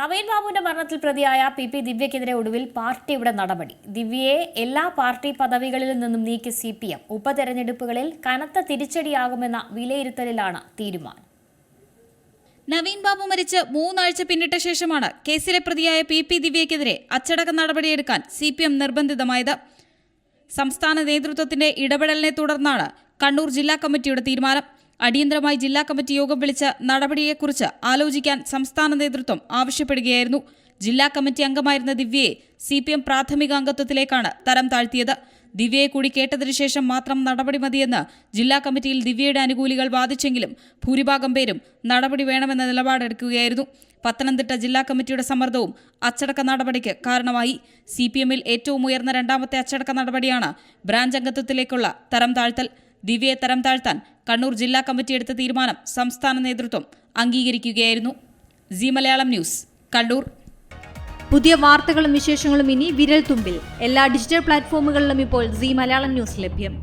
നവീൻ ബാബുവിന്റെ മരണത്തിൽ പ്രതിയായ പി പി ദിവ്യക്കെതിരെ ഒടുവിൽ പാർട്ടിയുടെ നടപടി. ദിവ്യയെ എല്ലാ പാർട്ടി പദവികളിൽ നിന്നും നീക്കി സി പി എം. ഉപതെരഞ്ഞെടുപ്പുകളിൽ കനത്ത തിരിച്ചടിയാകുമെന്ന വിലയിരുത്തലിലാണ് തീരുമാനം. നവീൻ ബാബു മരിച്ച് മൂന്നാഴ്ച പിന്നിട്ട ശേഷമാണ് കേസിലെ പ്രതിയായ പി പി ദിവ്യക്കെതിരെ അച്ചടക്ക നടപടിയെടുക്കാൻ സി പി എം നിർബന്ധിതമായത്. സംസ്ഥാന നേതൃത്വത്തിന്റെ ഇടപെടലിനെ തുടർന്നാണ് കണ്ണൂർ ജില്ലാ കമ്മിറ്റിയുടെ തീരുമാനം. അടിയന്തരമായി ജില്ലാ കമ്മിറ്റി യോഗം വിളിച്ച നടപടിയെക്കുറിച്ച് ആലോചിക്കാൻ സംസ്ഥാന നേതൃത്വം ആവശ്യപ്പെടുകയായിരുന്നു. ജില്ലാ കമ്മിറ്റി അംഗമായിരുന്ന ദിവ്യയെ സി പി എം പ്രാഥമിക അംഗത്വത്തിലേക്കാണ് തരം താഴ്ത്തിയത്. ദിവ്യയെ കൂടി കേട്ടതിനു ശേഷം മാത്രം നടപടി മതിയെന്ന് ജില്ലാ കമ്മിറ്റിയിൽ ദിവ്യയുടെ അനുകൂലികൾ വാദിച്ചെങ്കിലും ഭൂരിഭാഗം പേരും നടപടി വേണമെന്ന നിലപാടെടുക്കുകയായിരുന്നു. പത്തനംതിട്ട ജില്ലാ കമ്മിറ്റിയുടെ സമ്മർദ്ദവും അച്ചടക്ക നടപടിക്ക് കാരണമായി. സി പി എമ്മിൽ ഏറ്റവും ഉയർന്ന രണ്ടാമത്തെ അച്ചടക്ക നടപടിയാണ് ബ്രാഞ്ച് അംഗത്വത്തിലേക്കുള്ള തരം താഴ്ത്തൽ. ദിവ്യയെ തരം താഴ്ത്താൻ കണ്ണൂർ ജില്ലാ കമ്മിറ്റി എടുത്ത തീരുമാനം സംസ്ഥാന നേതൃത്വം അംഗീകരിക്കുകയായിരുന്നു. Zee Malayalam news Kannur. പുതിയ വാർത്തകളും വിശേഷങ്ങളും ഇനി വിരൽ തുമ്പിൽ എല്ലാ ഡിജിറ്റൽ പ്ലാറ്റ്ഫോമുകളിലും ഇപ്പോൾ സി മലയാളം ന്യൂസ് ലഭ്യം.